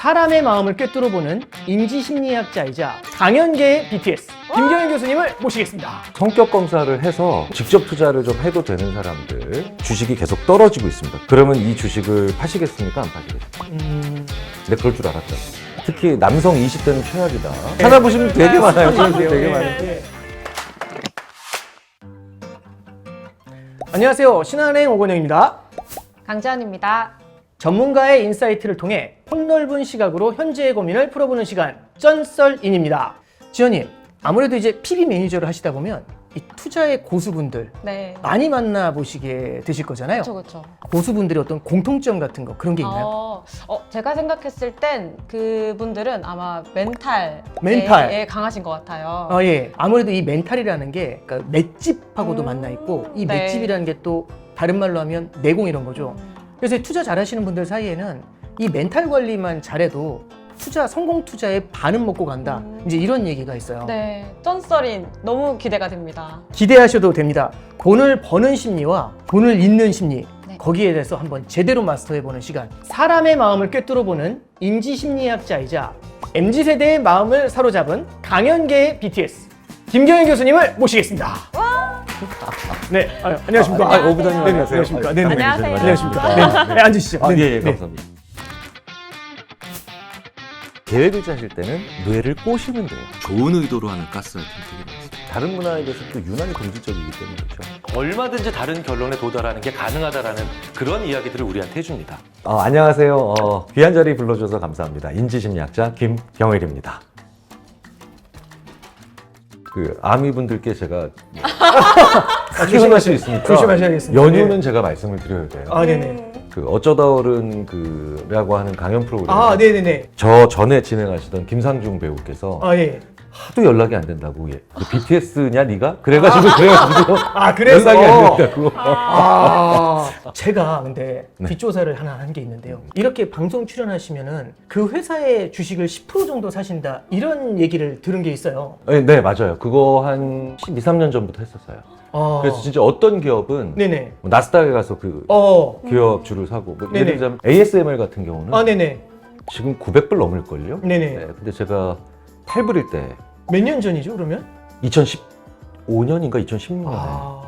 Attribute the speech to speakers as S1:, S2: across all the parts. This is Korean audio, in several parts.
S1: 사람의 마음을 꿰뚫어보는 인지심리학자이자 강연계의 BTS 김경현 교수님을 모시겠습니다.
S2: 성격 검사를 해서 직접 투자를 좀 해도 되는 사람들 주식이 계속 떨어지고 있습니다. 그러면 이 주식을 파시겠습니까? 안 파시겠습니까?
S1: 음,
S2: 근데 그럴 줄 알았죠. 특히 남성 20대는 최악이다. 찾아보시면 되게 많아요. 되게
S1: 네,
S2: 많아요.
S1: 네. 안녕하세요. 신한은행 오건영입니다.
S3: 강지연입니다.
S1: 전문가의 인사이트를 통해 폭넓은 시각으로 현재의 고민을 풀어보는 시간 쩐썰인입니다. 지현님, 아무래도 이제 PB 매니저를 하시다 보면 이 투자의 고수분들
S3: 네.
S1: 많이 만나 보시게 되실 거잖아요.
S3: 그렇죠, 그렇죠.
S1: 고수분들의 어떤 공통점 같은 거 그런 게 있나요?
S3: 어, 어, 제가 생각했을 땐 그분들은 아마 멘탈에
S1: 멘탈.
S3: 에 강하신 것 같아요.
S1: 아, 예. 아무래도 이 멘탈이라는 게 그러니까 맷집하고도
S3: 음,
S1: 만나 있고 이
S3: 네.
S1: 맷집이라는 게 또 다른 말로 하면 내공 이런 거죠.
S3: 음,
S1: 그래서 이 투자 잘하시는 분들 사이에는 이 멘탈 관리만 잘해도 투자 성공 투자에 반은 먹고 간다.
S3: 음.
S1: 이제 이런 얘기가 있어요.
S3: 네, 쩐썰인 너무 기대가 됩니다.
S1: 기대하셔도 됩니다. 돈을 버는 심리와 돈을 잃는 심리
S3: 네.
S1: 거기에 대해서 한번 제대로 마스터해 보는 시간. 사람의 마음을 꿰뚫어 보는 인지 심리학자이자 MZ 세대의 마음을 사로잡은 강연계의 BTS 김경현 교수님을 모시겠습니다. 네, 아유, 안녕하십니까?
S2: 아, 오 부장님
S1: 네, 네,
S2: 안녕하세요.
S1: 안녕하십니까? 네, 네.
S3: 안녕하세요.
S1: 안녕하십니까? 네, 네, 앉으시죠.
S2: 아,
S1: 네,
S2: 예, 예,
S1: 네.
S2: 감사합니다. 계획을 짜실 때는 뇌를 꼬시면 돼요.
S4: 좋은 의도로 하는 가스라이팅 되게 많습니다.
S2: 다른 문화에 대해서 또 유난히 공질적이기 때문에 그렇죠.
S5: 얼마든지 다른 결론에 도달하는 게 가능하다라는 그런 이야기들을 우리한테 해줍니다.
S2: 어, 안녕하세요. 어, 귀한 자리 불러줘서 감사합니다. 인지심리학자 김경일입니다. 그 아미 분들께 제가 크게 혼날 수 있으니까
S1: 조심하셔야겠습니다.
S2: 연유는 제가 말씀을 드려야 돼요.
S1: 아, 네네.
S2: 그 어쩌다 어른 그라고 하는 강연 프로그램
S1: 아, 네네네.
S2: 저 전에 진행하시던 김상중 배우께서
S1: 아, 예.
S2: 하도 연락이 안 된다고 예. 그 BTS냐 네가? 그래가지고 그래가지고
S1: 아, 그래서.
S2: 연락이 안 된다고.
S1: 아, 제가 근데
S2: 네.
S1: 뒷조사를 하나 한 게 있는데요. 이렇게 방송 출연하시면은 그 회사의 주식을 10% 정도 사신다 이런 얘기를 들은 게 있어요.
S2: 네, 네 맞아요. 그거 한 12, 3년 전부터 했었어요.
S1: 어.
S2: 그래서 진짜 어떤 기업은
S1: 네네.
S2: 뭐 나스닥에 가서 그
S1: 어.
S2: 기업 주를 사고 뭐
S1: 네네.
S2: 예를 들자면 ASML 같은 경우는
S1: 아, 네네.
S2: 지금 900불 넘을걸요?
S1: 네네.
S2: 네, 근데 제가 8불일 때
S1: 몇 년 전이죠, 그러면?
S2: 2015년인가 2016년에
S1: 아.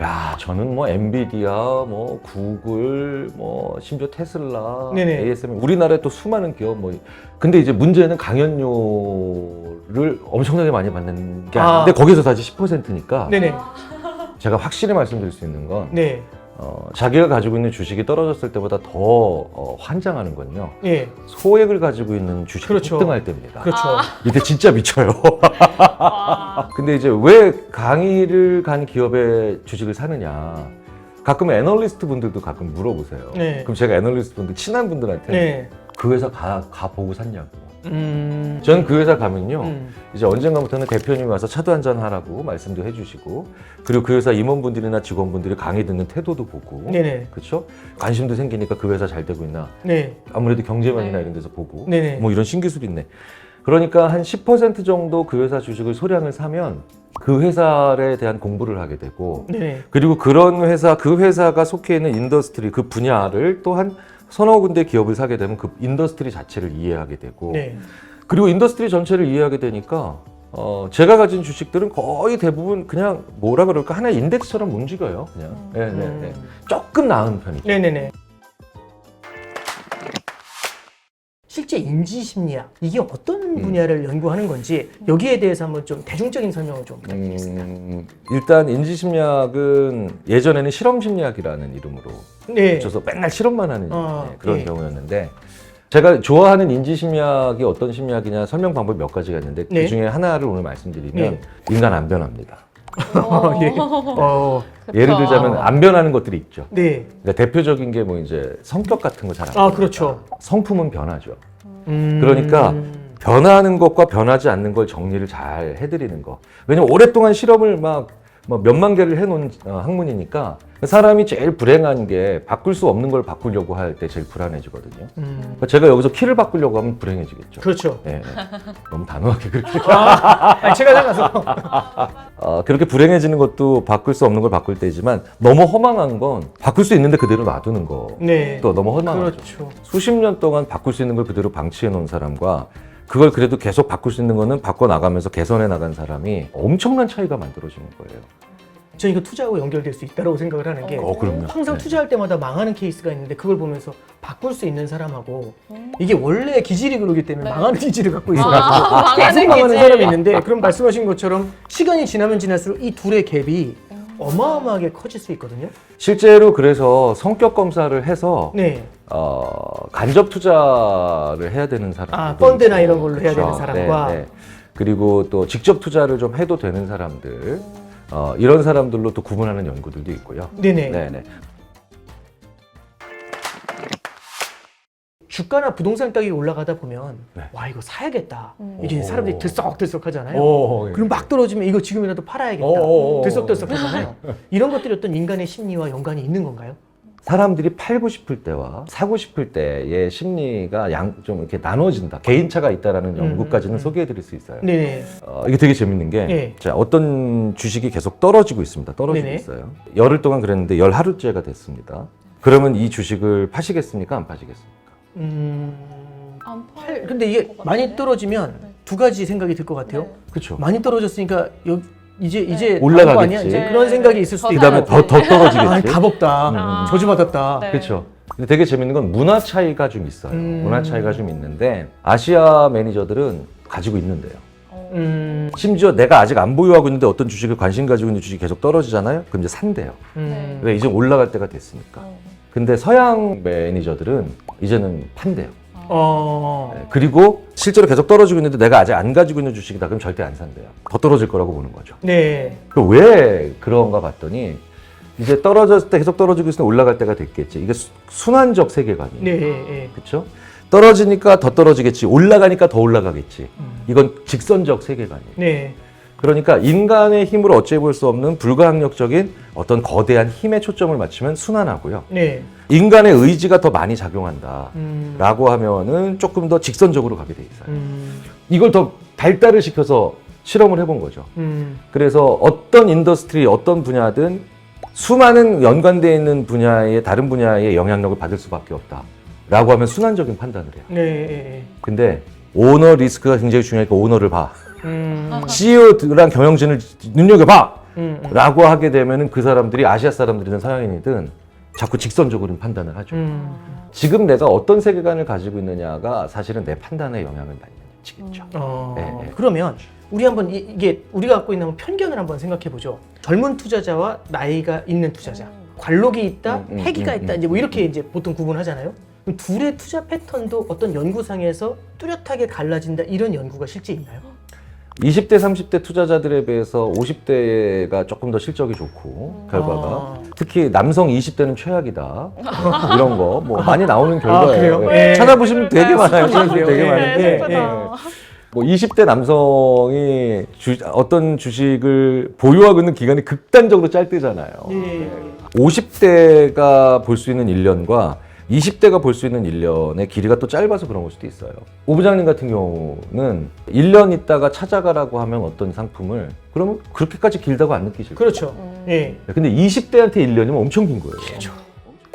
S2: 야 저는 뭐 엔비디아 뭐 구글 뭐 심지어 테슬라
S1: 네네.
S2: ASML 우리나라에 또 수많은 기업 뭐 근데 이제 문제는 강연료를 엄청나게 많이 받는 게
S1: 아.
S2: 아닌데 거기서 다시 10%니까
S1: 네네.
S2: 제가 확실히 말씀드릴 수 있는 건
S1: 네.
S2: 어, 자기가 가지고 있는 주식이 떨어졌을 때보다 더 어, 환장하는 건요.
S1: 예.
S2: 소액을 가지고 있는 주식이
S1: 그렇죠.
S2: 폭등할 때입니다.
S1: 그렇죠.
S2: 이때 진짜 미쳐요.
S3: 와.
S2: 근데 이제 왜 강의를 간 기업의 주식을 사느냐. 가끔 애널리스트 분들도 가끔 물어보세요.
S1: 네.
S2: 그럼 제가 애널리스트 분들 친한 분들한테
S1: 네.
S2: 그 회사 가, 가 보고 샀냐고.
S1: 음.
S2: 저는 그 회사 가면요.
S1: 음.
S2: 이제 언젠가부터는 대표님이 와서 차도 한잔 하라고 말씀도 해주시고 그리고 그 회사 임원분들이나 직원분들이 강의 듣는 태도도 보고
S1: 네네.
S2: 그렇죠? 관심도 생기니까 그 회사 잘 되고 있나
S1: 네.
S2: 아무래도 경제면이나
S3: 네.
S2: 이런 데서 보고
S1: 네네.
S2: 뭐 이런 신기술 있네. 그러니까 한 10% 정도 그 회사 주식을 소량을 사면 그 회사에 대한 공부를 하게 되고
S1: 네네.
S2: 그리고 그런 회사 그 회사가 속해 있는 인더스트리 그 분야를 또한 서너 군데 기업을 사게 되면 그 인더스트리 자체를 이해하게 되고
S1: 네.
S2: 그리고 인더스트리 전체를 이해하게 되니까 어, 제가 가진 주식들은 거의 대부분 그냥 뭐라 그럴까 하나의 인덱스처럼 움직여요. 그냥 네, 네, 네.
S1: 음.
S2: 조금 나은 편이죠.
S1: 네네네. 실제 인지 심리학 이게 어떤
S2: 음.
S1: 분야를 연구하는 건지 여기에 대해서 한번 좀 대중적인 설명을 좀 부탁드리겠습니다.
S2: 음, 일단 인지 심리학은 예전에는 실험 심리학이라는 이름으로
S1: 네.
S2: 붙여서 맨날 실험만 하는
S1: 어,
S2: 네, 그런
S1: 예.
S2: 경우였는데 제가 좋아하는 인지 심리학이 어떤 심리학이냐 설명 방법이 몇 가지가 있는데
S1: 네.
S2: 그 중에 하나를 오늘 말씀드리면
S1: 네.
S2: 인간 안 변합니다.
S1: 어, 예. 어,
S2: 예를 들자면 안 변하는 것들이 있죠.
S1: 네.
S2: 그러니까 대표적인 게 뭐 이제 성격 같은 거 잘 안.
S1: 아, 그렇죠.
S2: 성품은 변하죠.
S1: 음.
S2: 그러니까 변하는 것과 변하지 않는 걸 정리를 잘 해드리는 거. 왜냐면 오랫동안 실험을 막, 막 몇만 개를 해놓은 어, 학문이니까 사람이 제일 불행한 게 바꿀 수 없는 걸 바꾸려고 할 때 제일 불안해지거든요.
S1: 음,
S2: 그러니까 제가 여기서 키를 바꾸려고 하면 불행해지겠죠.
S1: 그렇죠.
S2: 예, 예. 너무 단호하게 그렇게
S1: 아니, 제가 나가서
S2: 어, 그렇게 불행해지는 것도 바꿀 수 없는 걸 바꿀 때지만 너무 허망한 건 바꿀 수 있는데 그대로 놔두는 거.
S1: 네.
S2: 또 너무 허망하죠.
S1: 그렇죠.
S2: 수십 년 동안 바꿀 수 있는 걸 그대로 방치해 놓은 사람과 그걸 그래도 계속 바꿀 수 있는 거는 바꿔 나가면서 개선해 나간 사람이 엄청난 차이가 만들어지는 거예요.
S1: 저는 이거 투자하고 연결될 수 있다고 생각을 하는 게
S2: 어, 그럼요.
S1: 항상
S2: 네.
S1: 투자할 때마다 망하는 케이스가 있는데 그걸 보면서 바꿀 수 있는 사람하고 이게 원래 기질이 그러기 때문에
S3: 네.
S1: 망하는 기질을 갖고
S3: 아,
S1: 있어가지고 계속
S3: 망하는
S1: 망하는
S3: 기질.
S1: 사람이 있는데 그럼 말씀하신 것처럼 시간이 지나면 지날수록 이 둘의 갭이 어마어마하게 커질 수 있거든요.
S2: 실제로 그래서 성격 검사를 해서
S1: 네.
S2: 어, 간접 투자를 해야 되는 사람.
S1: 아, 펀드나 이런 걸로 해야 되는. 사람과
S2: 그리고 또 직접 투자를 좀 해도 되는 사람들. 어, 이런 사람들로 또 구분하는 연구들도 있고요.
S1: 네네.
S2: 네네.
S1: 주가나 부동산 가격이 올라가다 보면
S2: 네.
S1: 와 이거 사야겠다.
S3: 음.
S2: 오.
S1: 사람들이 들썩들썩 하잖아요.
S2: 오, 예.
S1: 그럼 막 떨어지면 이거 지금이라도 팔아야겠다.
S2: 오.
S1: 들썩들썩 하잖아요. 이런 것들이 어떤 인간의 심리와 연관이 있는 건가요?
S2: 사람들이 팔고 싶을 때와 사고 싶을 때의 심리가 양 좀 이렇게 나눠진다. 개인차가 있다라는 연구까지는
S1: 음.
S2: 소개해 드릴 수 있어요.
S1: 네네.
S2: 어, 이게 되게 재밌는 게,
S1: 네.
S2: 자, 어떤 주식이 계속 떨어지고 있습니다. 떨어지고
S1: 네네.
S2: 있어요. 열흘 동안 그랬는데 열 하루째가 됐습니다. 그러면 이 주식을 파시겠습니까? 안 파시겠습니까?
S1: 음...
S3: 안 팔.
S1: 팔- 근데 이게
S3: 것
S1: 많이? 떨어지면
S3: 네.
S1: 두 가지 생각이 들 것 같아요.
S3: 네.
S2: 그렇죠.
S1: 많이 떨어졌으니까 여, 이제 이제
S2: 올라가겠지.
S1: 아니야? 이제
S3: 네.
S1: 그런 생각이 있을 수도
S3: 더
S1: 있고.
S2: 그다음에 더, 더 떨어지겠지.
S1: 아, 답 없다.
S2: 음,
S3: 음.
S1: 저주받았다.
S3: 네.
S2: 그렇죠. 근데 되게 재밌는 건 문화 차이가 좀 있어요.
S1: 음.
S2: 문화 차이가 좀 있는데 아시아 매니저들은 가지고 있는데요.
S3: 어.
S1: 음,
S2: 심지어 내가 아직 안 보유하고 있는데 어떤 주식을 관심 가지고 있는 주식이 계속 떨어지잖아요. 그럼 이제 산대요.
S1: 음.
S2: 왜 이제 올라갈 때가 됐으니까.
S3: 어.
S2: 근데 서양 매니저들은 이제는 판대요.
S1: 어.
S2: 네, 그리고 실제로 계속 떨어지고 있는데 내가 아직 안 가지고 있는 주식이다. 그럼 절대 안 산대요. 더 떨어질 거라고 보는 거죠.
S1: 네.
S2: 그왜 그런가 봤더니 이제 떨어졌을 때 계속 떨어지고 있으면 올라갈 때가 됐겠지. 이게 수- 순환적 세계관이에요.
S1: 네. 네.
S2: 그렇죠? 떨어지니까 더 떨어지겠지. 올라가니까 더 올라가겠지.
S1: 음.
S2: 이건 직선적 세계관이에요.
S1: 네.
S2: 그러니까 인간의 힘으로 어찌해 볼수 없는 불가항력적인 어떤 거대한 힘에 초점을 맞추면 순환하고요.
S1: 네.
S2: 인간의 의지가 더 많이 작용한다.
S1: 음.
S2: 라고 하면은 조금 더 직선적으로 가게 돼 있어요.
S1: 음.
S2: 이걸 더 발달을 시켜서 실험을 해본 거죠.
S1: 음.
S2: 그래서 어떤 인더스트리, 어떤 분야든 수많은 연관되어 있는 분야의 다른 분야의 영향력을 받을 수밖에 없다. 라고 하면 순환적인 판단을 해요.
S1: 네. 네.
S2: 근데 오너 리스크가 굉장히 중요하니까 오너를 봐.
S1: 음.
S2: CEO랑 경영진을 눈여겨봐!
S1: 음. 음.
S2: 라고 하게 되면은 그 사람들이 아시아 사람들이든 서양인이든 자꾸 직선적으로 판단을 하죠.
S1: 음.
S2: 지금 내가 어떤 세계관을 가지고 있느냐가 사실은 내 판단에 영향을 많이 미치겠죠.
S1: 어,
S2: 네, 네.
S1: 그러면 우리 한번 이, 이게 우리가 갖고 있는 편견을 한번 생각해 보죠. 젊은 투자자와 나이가 있는 투자자, 관록이 있다,
S2: 음, 음,
S1: 패기가
S2: 음,
S1: 있다,
S2: 음,
S1: 이제 뭐 이렇게
S2: 음.
S1: 이제 보통 구분하잖아요. 그럼 둘의 투자 패턴도 어떤 연구상에서 뚜렷하게 갈라진다 이런 연구가 실제 있나요?
S2: 20대, 30대 투자자들에 비해서 50대가 조금 더 실적이 좋고 결과가
S1: 아.
S2: 특히 남성 20대는 최악이다 이런 거 뭐 많이 나오는 결과예요.
S1: 그래요?
S2: 예.
S1: 네.
S2: 찾아보시면 되게 많아요.
S1: 슬프네요.
S2: 되게
S1: 네,
S2: 많은데
S1: 네,
S3: 슬프다.
S2: 뭐 20대 남성이 주- 어떤 주식을 보유하고 있는 기간이 극단적으로 짧대잖아요.
S1: 예.
S2: 50대가 볼 수 있는 1년과 20대가 볼 수 있는 1년의 길이가 또 짧아서 그런 걸 수도 있어요. 오 부장님 같은 경우는 1년 있다가 찾아가라고 하면 어떤 상품을 그러면 그렇게까지 길다고 안 느끼실 거예요.
S1: 그렇죠.
S3: 음.
S1: 예.
S2: 근데 20대한테 1년이면 엄청 긴 거예요.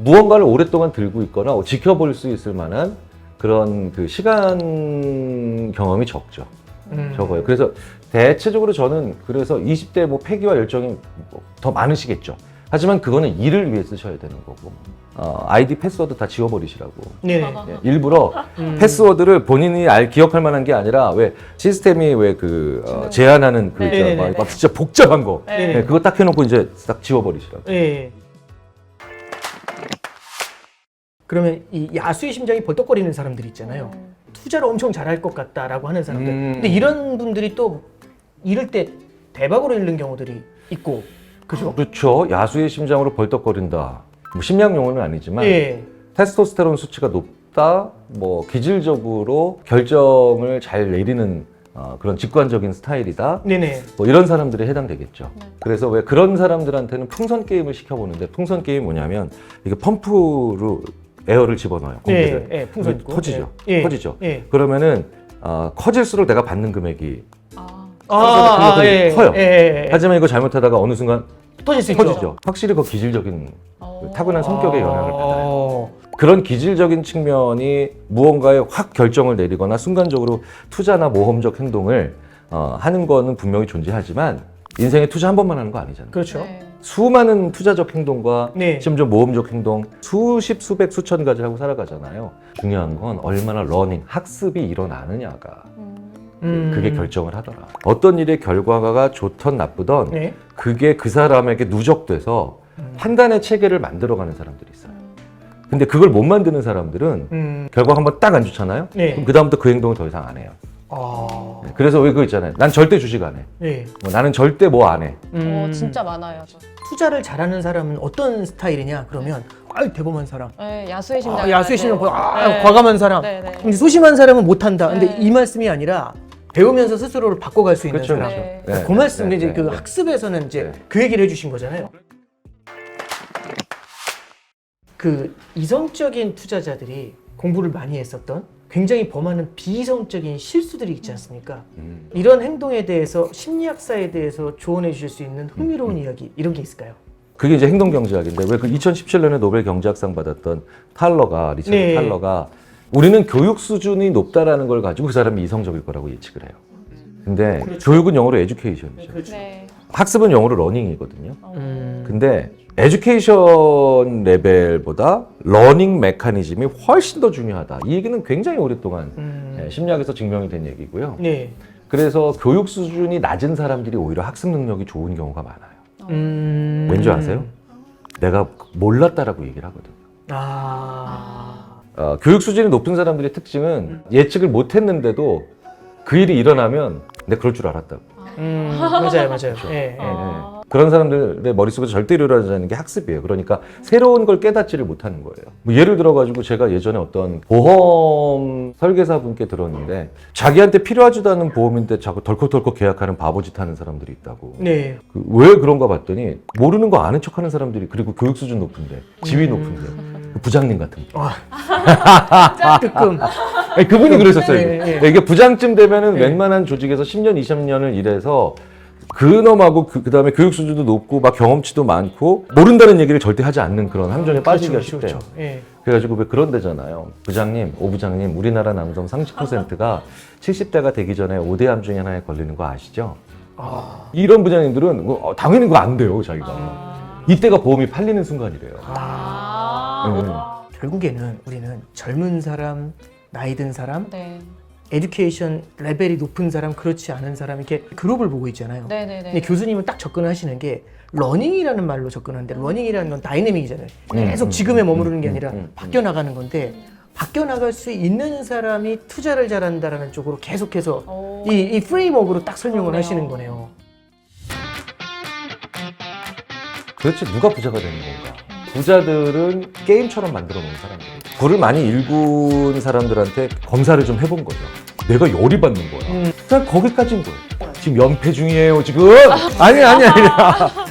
S2: 무언가를 오랫동안 들고 있거나 지켜볼 수 있을 만한 그런 그 시간 경험이 적죠.
S1: 음.
S2: 적어요. 그래서 대체적으로 저는 그래서 20대 뭐 패기와 열정이 뭐더 많으시겠죠. 하지만 그거는 일을 위해 쓰셔야 되는 거고 어, 아이디 패스워드 다 지워버리시라고
S1: 네.
S2: 예, 일부러
S1: 음.
S2: 패스워드를 본인이 알 기억할 만한 게 아니라 왜 시스템이 왜 그 어, 제한하는 그
S3: 네.
S2: 있잖아.
S1: 네네네.
S2: 막, 막 진짜 복잡한 거
S3: 네.
S2: 예, 그거 딱 해놓고 이제 딱 지워버리시라고.
S1: 예. 그러면 이 야수의 심장이 벌떡거리는 사람들 있잖아요.
S3: 음.
S1: 투자를 엄청 잘할 것 같다라고 하는 사람들.
S2: 음.
S1: 근데 이런 분들이 또 잃을 때 대박으로 잃는 경우들이 있고, 그죠?
S2: 그렇죠. 야수의 심장으로 벌떡거린다. 뭐 심리학 용어는 아니지만
S1: 예.
S2: 테스토스테론 수치가 높다. 뭐 기질적으로 결정을 잘 내리는 어, 그런 직관적인 스타일이다.
S1: 네네.
S2: 뭐 이런 사람들에 해당되겠죠.
S3: 네.
S2: 그래서 왜 그런 사람들한테는 풍선 게임을 시켜보는데 풍선 게임이 뭐냐면 이게 펌프로 에어를 집어넣어요. 공기를.
S1: 네, 예, 풍선 있고.
S2: 터지죠.
S1: 예.
S2: 터지죠.
S1: 예.
S2: 그러면은 어, 커질수록 내가 받는 금액이
S3: 아,
S1: 아, 아, 예.
S2: 커요.
S1: 예, 예, 예.
S2: 하지만 이거 잘못하다가 어느 순간
S1: 터질 수 있죠.
S2: 터지죠. 확실히 그 기질적인
S3: 어.
S2: 타고난 성격의 영향을 받아요.
S1: 어.
S2: 그런 기질적인 측면이 무언가에 확 결정을 내리거나 순간적으로 투자나 모험적 행동을 어, 하는 거는 분명히 존재하지만 인생에 투자 한 번만 하는 거 아니잖아요.
S1: 그렇죠.
S3: 네.
S2: 수많은 투자적 행동과
S1: 네.
S2: 심지어 모험적 행동 수십 수백 수천 가지 하고 살아가잖아요. 중요한 건 얼마나 러닝 학습이 일어나느냐가
S3: 음.
S1: 음.
S2: 그게 결정을 하더라. 어떤 일의 결과가 좋던 나쁘던
S1: 네.
S2: 그게 그 사람에게 누적돼서
S1: 음.
S2: 판단의 체계를 만들어가는 사람들이 있어요. 근데 그걸 못 만드는 사람들은
S1: 음.
S2: 결과 한번 딱 안 좋잖아요.
S1: 네.
S2: 그럼 그 다음부터 그 행동을 더 이상 안 해요.
S1: 아.
S2: 그래서 왜 그거 있잖아요. 난 절대 주식 안 해.
S1: 네.
S2: 뭐 나는 절대 뭐 안 해.
S1: 음.
S3: 어, 진짜 많아요. 저.
S1: 투자를 잘하는 사람은 어떤 스타일이냐? 그러면 아유 대범한 사람.
S3: 네, 야수의 심장.
S1: 아, 야수의 심장. 아,
S3: 네.
S1: 과감한 사람.
S3: 네, 네.
S1: 근데 소심한 사람은 못한다. 근데
S3: 네.
S1: 이 말씀이 아니라 배우면서 스스로를 바꿔갈 수 있는
S2: 그렇죠,
S1: 사람.
S3: 네.
S2: 네,
S1: 그 말씀
S2: 네,
S1: 이제
S2: 네,
S1: 그
S2: 네.
S1: 학습에서는 이제
S2: 네.
S1: 그 얘기를 해주신 거잖아요. 그 이성적인 투자자들이 공부를 많이 했었던 굉장히 범하는 비이성적인 실수들이 있지 않습니까?
S2: 음.
S1: 이런 행동에 대해서 심리학사에 대해서 조언해 주실 수 있는
S2: 음,
S1: 흥미로운 이야기 이런 게 있을까요?
S2: 그게 이제 행동 경제학인데 왜 그 2017년에 노벨 경제학상 받았던 탈러가 리처드
S1: 네.
S2: 탈러가 우리는 교육 수준이 높다라는 걸 가지고 그 사람이 이성적일 거라고 예측을 해요. 근데
S1: 그렇죠.
S2: 교육은 영어로 에듀케이션이죠.
S3: 네.
S2: 학습은 영어로 러닝이거든요.
S3: 어.
S1: 음.
S2: 근데 에듀케이션 레벨보다 러닝 메커니즘이 훨씬 더 중요하다. 이 얘기는 굉장히 오랫동안
S1: 음.
S2: 예, 심리학에서 증명이 된 얘기고요.
S1: 네.
S2: 그래서 교육 수준이 낮은 사람들이 오히려 학습 능력이 좋은 경우가 많아요.
S1: 음.
S2: 왠지 아세요? 내가 몰랐다라고 얘기를 하거든.
S1: 아.
S2: 어, 교육 수준이 높은 사람들의 특징은 예측을 못했는데도 그 일이 일어나면 내가 그럴 줄 알았다고.
S1: 음. 맞아요, 맞아요. 예, 예.
S3: 아.
S2: 예. 그런 사람들의 머릿속에서 절대 일어나지 게 학습이에요. 그러니까 새로운 걸 깨닫지를 못하는 거예요. 뭐 예를 들어가지고 제가 예전에 어떤 보험 설계사 분께 들었는데 자기한테 필요하지도 않은 보험인데 자꾸 덜컥덜컥 계약하는 바보짓 하는 사람들이 있다고.
S1: 네.
S2: 그 왜 그런가 봤더니 모르는 거 아는 척 하는 사람들이 그리고 교육 수준 높은데 지위 높은데
S1: 음.
S2: 그 부장님 같은 분.
S1: 뜨끔.
S2: 아니, 그분이 그러셨어요.
S1: 네,
S2: 이게.
S1: 네.
S2: 이게 부장쯤 되면은
S1: 네.
S2: 웬만한 조직에서 10년, 20년을 일해서 그놈하고 그, 다음에 교육 수준도 높고 막 경험치도 많고 모른다는 얘기를 절대 하지 않는 그런 함정에 빠지기가
S1: 그렇죠,
S2: 쉽대요.
S1: 그렇죠. 예.
S2: 그래가지고 왜 그런 데잖아요. 부장님, 오 부장님, 우리나라 남성 30%가 70대가 되기 전에 5대암 중에 하나에 걸리는 거 아시죠?
S1: 아.
S2: 이런 부장님들은 뭐, 어, 당연히 그거 안 돼요, 자기가.
S3: 아.
S2: 이때가 보험이 팔리는 순간이래요.
S3: 아.
S1: 결국에는 우리는 젊은 사람, 나이 든 사람,
S3: 네.
S1: 에듀케이션 레벨이 높은 사람, 그렇지 않은 사람 이렇게 그룹을 보고 있잖아요.
S3: 네, 네, 네.
S1: 근데 교수님은 딱 접근하시는 게 러닝이라는 말로 접근하는데 러닝이라는 건 다이내믹이잖아요. 계속
S2: 음,
S1: 지금에
S2: 음,
S1: 머무르는 게
S2: 음,
S1: 아니라
S2: 음, 음.
S1: 바뀌어 나가는 건데 바뀌어 나갈 수 있는 사람이 투자를 잘한다라는 쪽으로 계속해서
S3: 오.
S1: 이, 이 프레임워크로 딱 설명을
S3: 그러네요.
S1: 하시는 거네요.
S2: 도대체 누가 부자가 되는 건가? 부자들은 게임처럼 만들어 놓은 사람들. 글을 많이 읽은 사람들한테 검사를 좀 해본 거죠. 내가 열이 받는 거야.
S1: 음.
S2: 난 거기까지인 거예요. 지금 연패 중이에요, 지금. 아니, 아니, 아니라.